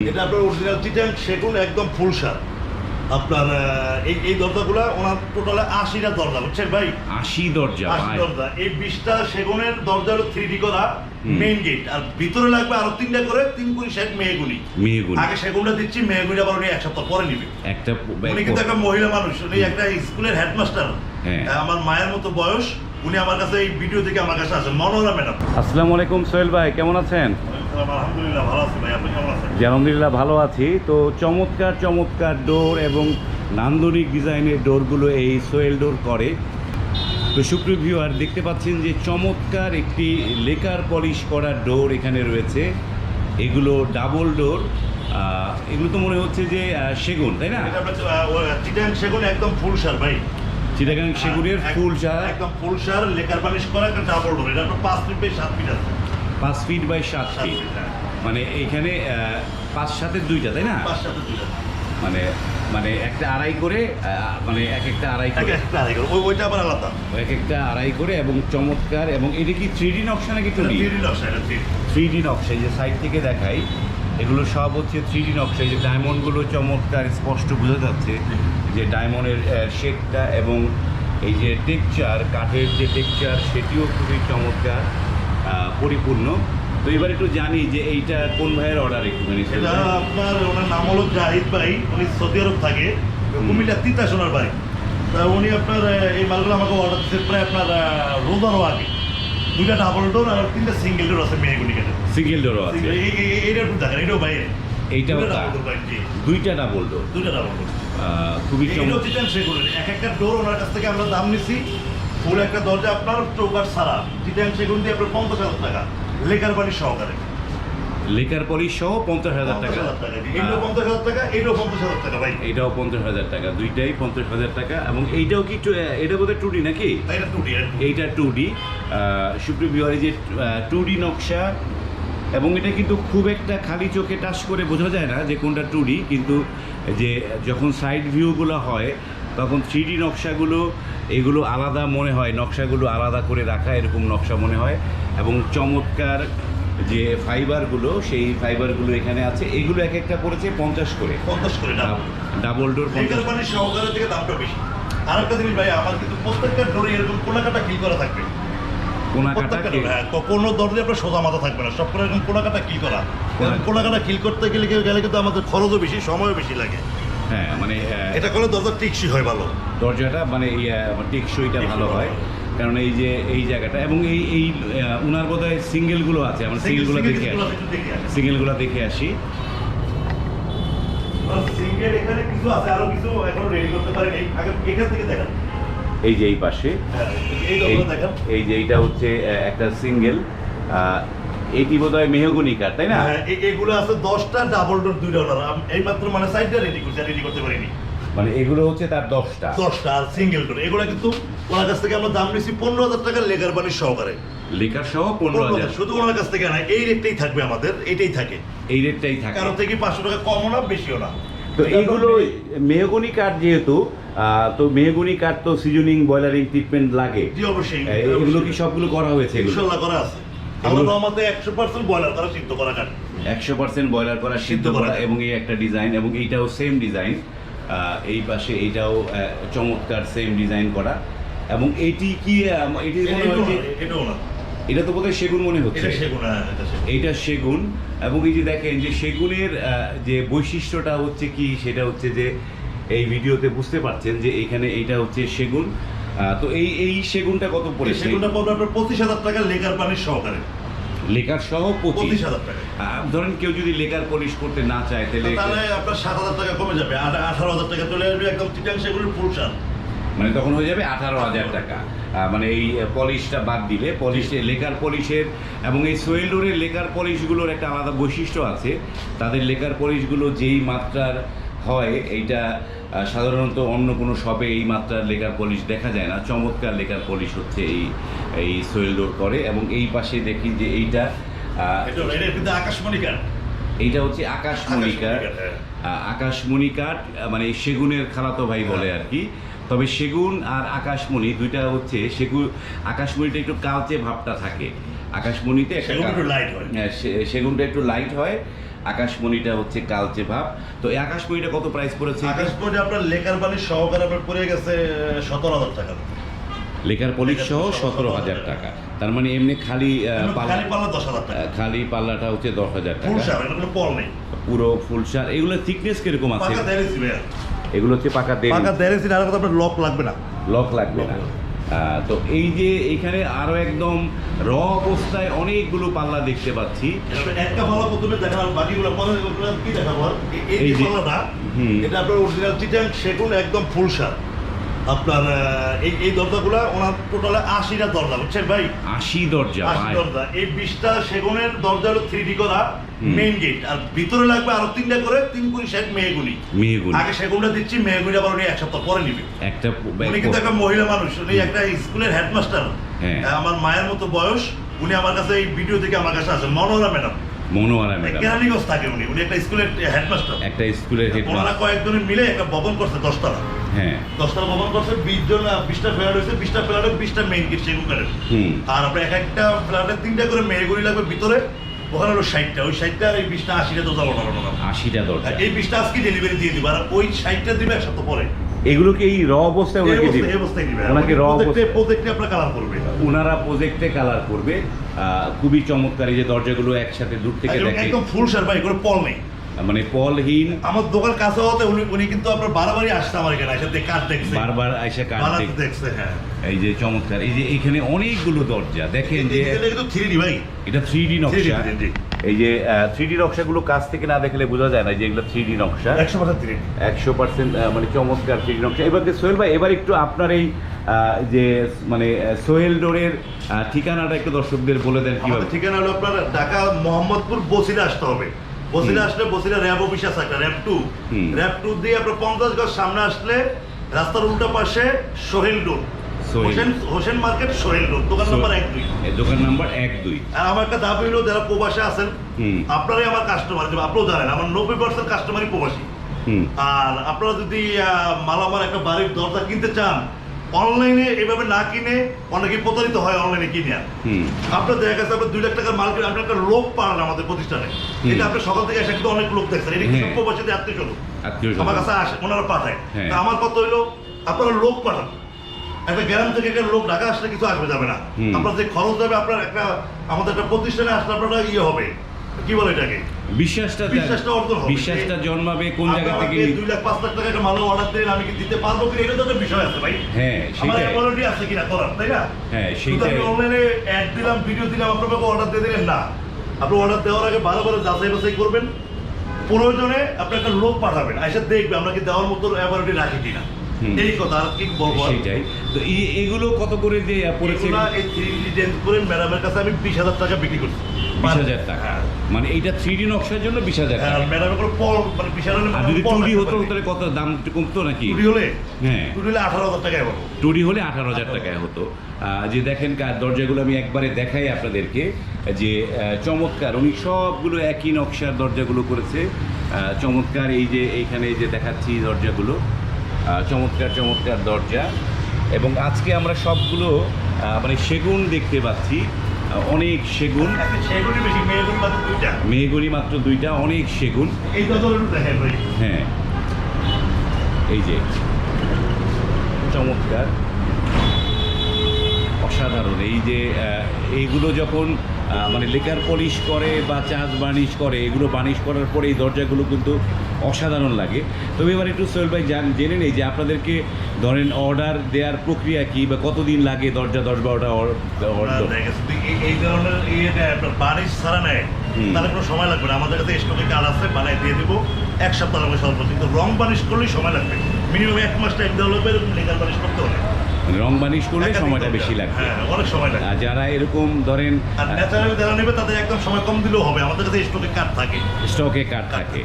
এটা আপনার অরিজিনাল চিটাং সেগুন একদম ফুল সার আপনার এই এই দরজাগুলো ওনার টোটালে আশিটা দরজা বুঝছেন ভাই? আশি দরজা আশি দরজা। এই বিশটা সেগুনের দরজা হলো থ্রি করা মেইন গেট আর ভিতরে লাগবে আরও তিনটা করে তিন কুড়ি ষাট মেয়েগুলি মেয়েগুলি আগে সেগুনটা দিচ্ছি মেয়েগুলি আবার উনি এক সপ্তাহ পরে নিবে। একটা উনি কিন্তু একটা মহিলা মানুষ উনি একটা স্কুলের হেডমাস্টার। হ্যাঁ। আমার মায়ের মতো বয়স উনি আমার কাছে এই ভিডিও থেকে আমার কাছে আসেন। মনোরা ম্যাডাম। আসসালামু আলাইকুম সোহেল ভাই কেমন আছেন? আলহামদুলিল্লাহ ভালো আছি ভাই। আপনি কেমন আছেন? আলহামদুলিল্লাহ ভালো আছি। তো চমৎকার চমৎকার ডোর এবং নান্দনিক ডিজাইনের ডোরগুলো এই সোয়েল ডোর করে। তো সুপ্রিয় ভিউয়ার দেখতে পাচ্ছেন যে চমৎকার একটি লেকার পলিশ করা ডোর এখানে রয়েছে। এগুলো ডাবল ডোর। এগুলো তো মনে হচ্ছে যে সেগুন তাই না? সেগুন একদম ফুল সার ভাই। চিটাগাং সেগুনের ফুল চা একদম ফুল সার লেকার বানিশ করা একটা ডাবল ডোর এটা আপনার পাঁচ ফিট বাই সাত ফিট আছে। পাঁচ ফিট বাই সাত ফিট হ্যাঁ। মানে এখানে পাঁচ সাতের দুইটা তাই না? পাঁচ সাথে দুইটা। মানে মানে একটা আড়াই করে মানে এক একটা আড়াই করে। ওই- ওইটা আবার আলাদা। এক একটা আড়াই করে এবং চমৎকার এবং এটা কি থ্রি ডি নকশা নাকি টু থ্রি ডি নকশা এই যে সাইড থেকে দেখাই এগুলো সব হচ্ছে থ্রি ডি নকশা এই যে ডায়মন্ডগুলো চমৎকার স্পষ্ট বোঝা যাচ্ছে। যে ডায়মন্ডের শেডটা এবং এই যে টেকচার কাঠের যে টেকচার সেটিও খুবই চমৎকার পরিপূর্ণ। তো এবার একটু জানি যে এইটা কোন ভাইয়ের অর্ডার একটুখানি এটা আপনার ওনার নাম হলো জাহিদ ভাই উনি সৌদি আরব থাকে কুমিল্লা তিতা সোনার ভাই তা উনি আপনার এই মালগুলো আমাকে অর্ডার দিচ্ছে প্রায় আপনার আহ, রোজারও আগে। দুইটা ডাবল ডোর আর তিনটা সিঙ্গেল ডোর আছে মেয়েগুলি কেটে সিঙ্গেল ডোরও আছে। এইটা একটু দেখেন এটাও বাইরে এইটাও দুইটা ডাবল ডোর দুইটা ডাবল ডোর খুবই সেগুলো এক একটা ডোর ওনার কাছ থেকে আমরা দাম নিছি ফুল একটা দরজা আপনার চৌকার সারা চিকেন সেগুন দিয়ে আপনার পঞ্চাশ হাজার টাকা লেকার বাড়ি সহকারে। লেকার পলিশ সহ পঞ্চাশ হাজার টাকা। হাজার পঞ্চাশ হাজার টাকা পঞ্চাশ হাজার টাকা ভাই। এটাও পঞ্চাশ হাজার টাকা দুইটাই পঞ্চাশ হাজার টাকা। এবং এইটাও কি এটা বোধহয় টু ডি নাকি? এইটা টু ডি। সুপ্রিম বিহারি যে টু ডি নকশা এবং এটা কিন্তু খুব একটা খালি চোখে টাচ করে বোঝা যায় না যে কোনটা টু ডি কিন্তু যে যখন সাইড ভিউগুলো হয় তখন থ্রি ডি নকশাগুলো এগুলো আলাদা মনে হয় নকশাগুলো আলাদা করে রাখা এরকম নকশা মনে হয়। এবং চমৎকার যে ফাইবারগুলো সেই ফাইবারগুলো এখানে আছে। এগুলো এক একটা পড়েছে পঞ্চাশ করে। পঞ্চাশ করে ডাবল ডাবল ডোর পঞ্চাশ। মানে সহকারে থেকে দামটা বেশি। আর একটা জিনিস ভাই আমার কিন্তু প্রত্যেকটা ডোরে এরকম কোনাকাটা কিল করা থাকবে। কোনো দরজা আপনার সোজা মাথা থাকবে না। সব করে এরকম কোনাকাটা কিল করা? কোনা- কোনাকাটা কিল করতে গেলে গেলে কিন্তু আমাদের খরচও বেশি সময়ও বেশি লাগে। হ্যাঁ মানে এটা করলে দরজা টিকসই হয় ভালো। দরজাটা মানে টেকসইটা ভালো হয়। কারণ এই যে এই জায়গাটা এবং এই এই উনার বোধ হয় সিঙ্গেলগুলো আছে আমরা সিঙ্গেলগুলো দেখে আসি। সিঙ্গেলগুলো দেখে আসি। সিঙ্গেল এখানে কিছু আছে আরও কিছু এখন রেডি করতে পারেনি। আগে এখান থেকে দেখান। এই যে এই পাশে হ্যাঁ, এই যে এইটা হচ্ছে একটা সিঙ্গেল। এইটি বোধ হয় মেহগুনি কাঠ তাই না? হ্যাঁ, এগুলো আছে দশটা ডাবল ডোর দুই ডলার এই মাত্র মানে সাইডটা রেডি করছি রেডি করতে পারিনি। মানে এগুলো হচ্ছে তার দশটা। দশটা আর সিঙ্গেল ডোর এগুলো কিন্তু ওনার কাছ থেকে আমরা দাম নিচ্ছি পনেরো হাজার টাকা লেগার বানির সহকারে। লেকার সহ পনেরো হাজার। শুধু ওনার কাছ থেকে না এই রেটটাই থাকবে আমাদের এটাই থাকে। এই রেটটাই থাকে। কারও থেকে পাঁচশো টাকা কমও না বেশিও না। তো এইগুলো মেহগুনি কাঠ যেহেতু তো মেহগুনি কাঠ তো সিজনিং বয়লারিং ট্রিটমেন্ট লাগে। জি অবশ্যই। এগুলো কি সবগুলো করা হয়েছে এগুলো? ইনশাল্লাহ করা আছে। এগুলো- আমার রহমতে একশো পার্সেন্ট বয়লার করা সিদ্ধ করা কাঠ। একশো পার্সেন্ট বয়লার করা সিদ্ধ করা। এবং এই একটা ডিজাইন এবং এইটাও সেম ডিজাইন এই পাশে এইটাও চমৎকার সেম ডিজাইন করা। এবং এটি কি এটি মনে এটা তো বোধহয় সেগুন মনে হচ্ছে। এটা সেগুন হ্যাঁ, এটা এবং এই যে দেখেন যে সেগুনের যে বৈশিষ্ট্যটা হচ্ছে কি সেটা হচ্ছে যে এই ভিডিওতে বুঝতে পারছেন যে এখানে এইটা হচ্ছে সেগুন। তো এই এই সেগুনটা কত পড়েছে? সেগুনটা পাবো আপনার পঁচিশ হাজার টাকা লেগার পানির সহকারে। লেকার সহ পঁচিশ? হাজার টাকা। ধরেন কেউ যদি লেকার পলিশ করতে না চায় তাহলে তাহলে আপনার সাত হাজার টাকা কমে যাবে আঠারো হাজার টাকা চলে আসবে একদম চিটাং সেগুলোর ফুল সার। মানে তখন হয়ে যাবে আঠারো হাজার টাকা। মানে এই পলিশটা বাদ দিলে পলিশের লেকার পলিশের এবং এই সোয়েলডোরের লেকার পলিশগুলোর একটা আলাদা বৈশিষ্ট্য আছে। তাদের লেকার পলিশগুলো যেই মাত্রার হয় এইটা সাধারণত অন্য কোনো শপে এই মাত্রার লেকার পলিশ দেখা যায় না। চমৎকার লেকার পলিশ হচ্ছে এই এই সোয়েলডোর করে এবং এই পাশে দেখি যে এইটা আহ, এটা এটা কিন্তু আকাশমণি এইটা হচ্ছে আকাশমণি কাঠ। আকাশমণি কাঠ, হ্যাঁ। মানে সেগুনের খালাতো ভাই বলে আর কি। তবে সেগুন আর আকাশমণি দুইটা হচ্ছে সেগুন আকাশমণিটা একটু কালচে ভাবটা থাকে। আকাশমণিতে হয়। হ্যাঁ, সেগুনটা একটু লাইট হয় আকাশমণিটা হচ্ছে কালচে ভাব। তো এই আকাশমণিটা কত প্রাইস পড়েছে? এটা? আকাশ পর্যন্ত আপনার লেকার বালির সহকারে আপনার পড়ে গেছে সতেরো হাজার টাকা। লেখার পলিশ সহ সতেরো হাজার টাকা। তার মানে এমনি খালি পাল্লা খালি পাল্লাটা হচ্ছে দশ হাজার টাকা। পুরো ফুল সার এগুলো থিকনেস কীরকম আছে? এগুলো হচ্ছে পাকা দেড় পাকা দেড়েছি আর কথা আপনার লক লাগবে না। লক লাগবে না। তো এই যে এখানে আরও একদম র অবস্থায় অনেকগুলো পাল্লা দেখতে পাচ্ছি। একটা পাল্লা প্রথমে দেখানো বাকিগুলো পাল্লা কি দেখাবো? এই যে- পাল্লাটা এটা আপনার অরিজিনাল চিটাং সেগুন একদম ফুল সার আপনার এই এই দরজাগুলো ওনার টোটালে আশিটা দরজা বুঝছেন ভাই? আশি দরজা আশি দরজা। এই বিশটা সেগুনের দরজা হলো থ্রি ডি করা মেইন গেট আর ভিতরে লাগবে আরও তিনটা করে তিন কুড়ি ষাট মেয়েগুলি। মেয়েগুলি। আগে সেগুনটা দিচ্ছি মেয়েগুলি আবার উনি এক সপ্তাহ পরে নিবে। একটা উনি কিন্তু একটা মহিলা মানুষ উনি একটা স্কুলের হেডমাস্টার। হ্যাঁ। আমার মায়ের মতো বয়স উনি আমার কাছে এই ভিডিও থেকে আমার কাছে আসেন মনোরা ম্যাডাম। মনোয়ারা ম্যাডাম। কেরানীগঞ্জ থাকে উনি। উনি একটা স্কুলের হেডমাস্টার একটা স্কুলের হেড কয়েকজনে মিলে একটা ভবন করছে দশতলা। হ্যাঁ। দশতলা ভবন করছে বিশ জন বিশটা ফ্ল্যাট হয়েছে বিশটা ফ্ল্যাটে বিশটা মেইন গেট সেগুন আর আপনার এক একটা ফ্ল্যাটে তিনটা করে মেয়েগুলি লাগবে ভিতরে ওখানে হলো ষাটটা। ওই ষাটটা আর এই বিশটা আশিটা তো যাব না আশিটা দরজা। এই বিশটা আজকে ডেলিভারি দিয়ে দিবে আর ওই ষাটটা দিবে এক সপ্তাহ পরে। এগুলোকে এই র অবস্থায় ওনাকে দিবে। ওনাকে র প্রত্যেকটা আপনার কালার করবে। ওনারা প্রজেক্টে কালার করবে। আহ, খুবই চমৎকার এই যে দরজাগুলো একসাথে দূর থেকে একদম- দেখে। একদম ফুল সার ভাই এগুলো পল নেই। মানে পলহীন। আমার দোকান কাছে হতে উনি উনি কিন্তু আপনার বারবারই আসছে আমার এখানে এসে দেখে কাঠ দেখছে। বারবার আইসা কাঠ দেখছে। হ্যাঁ। এই যে চমৎকার এই যে এখানে অনেকগুলো দরজা দেখেন যে এটা কিন্তু থ্রি ভাই। এটা থ্রি ডি 3D নকশা। 3D এই যে থ্রি ডি নকশাগুলো কাছ থেকে না দেখলে বোঝা যায় না যে এগুলো থ্রি ডি নকশা। একশো পার্সেন্ট থ্রি একশো পার্সেন্ট মানে চমৎকার থ্রি ডি নকশা। এবার যে সোহেল ভাই এবার একটু আপনার এই যে মানে সোহেল ডোরের ঠিকানাটা একটু দর্শকদের বলে দেন কীভাবে? ঠিকানা হলো আপনার ঢাকা মোহাম্মদপুর বসিরা আসতে হবে। বসিরা আসলে বসিরা র্যাব অফিস আছে একটা র্যাব টু। র্যাব টু দিয়ে আপনার পঞ্চাশ গজ সামনে আসলে রাস্তার উল্টা পাশে Sohel road. Hossain Hossain market Sohel road. দোকান নাম্বার এক দুই। দোকান নাম্বার এক দুই। আর আমার একটা দাবি হলো যারা প্রবাসে আছেন আপনারাই আমার কাস্টমার জানেন আমার নব্বই পার্সেন্ট কাস্টমারই প্রবাসী। আর আপনারা যদি মালামাল একটা বাড়ির দরজা কিনতে চান অনলাইনে এভাবে না কিনে অনেকে প্রতারিত হয় অনলাইনে কিনে আর। আপনার দেখা গেছে আপনার দুই লাখ টাকার মাল কিনে আপনি একটা লোক পান আমাদের প্রতিষ্ঠানে। এটা আপনি সকাল থেকে এসে কিন্তু অনেক লোক দেখছেন। এটা কিন্তু হ্যাঁ। প্রবাসীদের আত্মীয় আত্মীয় আমার কাছে আসে ওনারা পাঠায়। হ্যাঁ। আমার কথা হইল আপনারা লোক পাঠান। একটা গ্রাম থেকে একটা লোক ঢাকা আসলে কিছু আসবে যাবে না। আপনার যে খরচ যাবে আপনার একটা আমাদের একটা প্রতিষ্ঠানে আসলে আপনার ইয়ে হবে। কি বলে এটাকে? বিশ্বাসটা বিশ্বাসটা অর্জন হবে। বিশ্বাসটা জন্মাবে কোন জায়গা থেকে? দুই লাখ পাঁচ লাখ টাকা একটা অর্ডার দেন আমি কি দিতে পারব কিনা এটা তো একটা বিষয় আছে ভাই। হ্যাঁ আমার অ্যাপোলজি আছে কিনা করার তাই না? হ্যাঁ আমি অনলাইনে অ্যাড দিলাম ভিডিও দিলাম আপনার অর্ডার দিয়ে দিলেন না। আপনি অর্ডার দেওয়ার আগে ভালো করে যাচাই বাছাই করবেন। প্রয়োজনে আপনি একটা লোক পাঠাবেন এসে দেখবে আমরা কি দেওয়ার মতো অ্যাপোলজি রাখি কিনা। এই কথা আর কি বলব? সেটাই তো এগুলো কত করে যে পড়েছে? এই থ্রি ডিজাইন করে ম্যাডামের কাছে আমি বিশ হাজার টাকা বিক্রি করছি। বিশ হাজার টাকা। হ্যাঁ। মানে এইটা থ্রি ডি নকশার জন্য বিশ হাজার হ্যাঁ, টাকা। ম্যাডামের কোনো পল মানে বিশ হাজার আর যদি টুডি হতো তাহলে কত দাম কমতো নাকি? টুডি হলে? হ্যাঁ। টুডি হলে আঠারো হাজার টাকায় পাবো টুডি হলে আঠারো হাজার টাকায় হতো। যে দেখেন কার দরজাগুলো আমি একবারে দেখাই আপনাদেরকে যে চমৎকার। উনি সবগুলো একই নকশার দরজাগুলো করেছে। চমৎকার এই যে এইখানে যে দেখাচ্ছি দরজাগুলো। চমৎকার চমৎকার দরজা। এবং আজকে আমরা সবগুলো মানে সেগুন দেখতে পাচ্ছি। অনেক সেগুন। মেহগুড়ি বেশি মেয়েগুলি মাত্র দুইটা। অনেক সেগুন। ভাই। হ্যাঁ। এই যে চমৎকার। অসাধারণ। এই যে এইগুলো যখন মানে লেকার পলিশ করে বা চাঁদ বার্নিশ করে এগুলো বার্নিশ করার পরে এই দরজাগুলো কিন্তু অসাধারণ লাগে। তবে এবার একটু সোহেল ভাই জান জেনে নেই যে আপনাদেরকে ধরেন অর্ডার দেওয়ার প্রক্রিয়া কি বা কতদিন লাগে দরজা দশ বারোটা এই- ধরনের ইয়েটা আপনার বারিশ ছাড়া নেয়। তাহলে কোনো সময় লাগবে না। আমাদের কাছে স্টকে কার্ড আছে বানাই দিয়ে দেবো। এক সপ্তাহ লাগবে সর্বোচ্চ কিন্তু রং বানিশ করলেই সময় লাগবে। মিনিমাম এক মাস টাইম দেওয়া লাগবে এরকম লেগার বানিশ করতে হবে। রং বার্নিশ করলে সময়টা বেশি লাগবে। হ্যাঁ অনেক সময় লাগবে। আর যারা এরকম ধরেন ন্যাচারাল যারা নেবে তাদের একদম সময় কম দিলেও হবে। আমাদের কাছে স্টকে কার্ড থাকে। স্টকে কার্ড থাকে।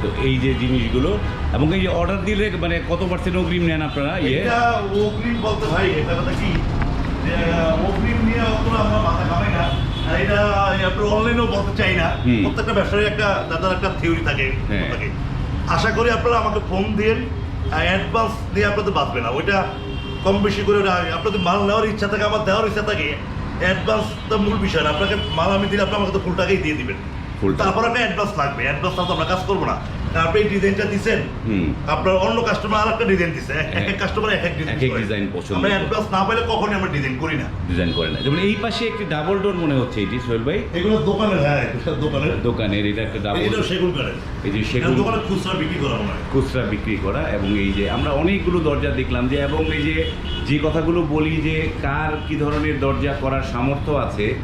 তো এই যে জিনিসগুলো এবং এই যে অর্ডার দিলে মানে কত পার্সেন্ট অগ্রিম নেন আপনারা? ইয়ে? অগ্রিম বলতে ভাই এটা কথা কি? অগ্রিম নিয়ে অত আমরা মাথা খামাই না। এটা আপনার অনলাইনেও বলতে চাই না। প্রত্যেকটা ব্যবসায়ীর একটা তাদের একটা থিওরি থাকে হ্যাঁ। থাকে। আশা করি আপনারা আমাকে ফোন দিয়ে অ্যাডভান্স দিয়ে আপনাদের বাঁচবে না। ওইটা কম বেশি করে আপনাদের মাল নেওয়ার ইচ্ছা থাকে আমার দেওয়ার ইচ্ছা থাকে। অ্যাডভান্স তো মূল বিষয় না। আপনাকে মাল আমি দিলে আপনি আমাকে তো ফুল টাকাই দিয়ে দিবেন। তারপর একটা অ্যাডভান্স লাগবে। অ্যাডভান্স তো আমরা কাজ করব না। আপনি ডিজাইনটা দিচ্ছেন হুম। আপনার অন্য কাস্টমার আর একটা ডিজাইন দিচ্ছে এক হ্যাঁ। এক কাস্টমার এক এক ডিজাইন এক এক design পছন্দ আমরা। অ্যাডভান্স না পেলে কখনই আমরা ডিজাইন করি না। ডিজাইন করে না। যেমন এই পাশে একটি ডাবল ডোর মনে হচ্ছে এটি সোহেল ভাই। এগুলো দোকানের হ্যাঁ দোকানের। দোকানের এটা একটা ডাবল এটাও সেগুন কাঠের। এই যে এটা সেগুন দোকানে খুচরা বিক্রি করা হয়। খুচরা বিক্রি করা এবং এই যে আমরা অনেকগুলো দরজা দেখলাম যে এবং এই যে যে কথাগুলো বলি যে কার কি ধরনের দরজা করার সামর্থ্য আছে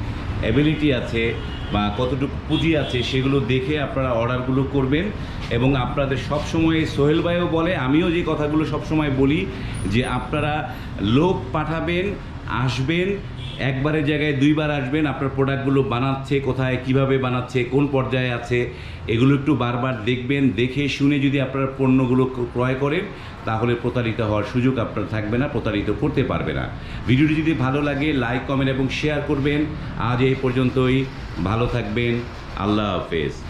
অ্যাবিলিটি আছে বা কতটুকু পুঁজি আছে সেগুলো দেখে আপনারা অর্ডারগুলো করবেন। এবং আপনাদের সবসময় সোহেল ভাইও বলে, আমিও যে কথাগুলো সবসময় বলি, যে আপনারা লোক পাঠাবেন, আসবেন, একবারের জায়গায় দুইবার আসবেন, আপনার প্রোডাক্টগুলো বানাচ্ছে, কোথায়, কীভাবে বানাচ্ছে, কোন পর্যায়ে আছে, এগুলো একটু বারবার দেখবেন, দেখে শুনে যদি আপনারা পণ্যগুলো ক্রয় করেন, তাহলে প্রতারিত হওয়ার সুযোগ আপনার থাকবে না, প্রতারিত করতে পারবে না। ভিডিওটি যদি ভালো লাগে লাইক কমেন্ট এবং শেয়ার করবেন। আজ এই পর্যন্তই, ভালো থাকবেন, আল্লাহ হাফেজ।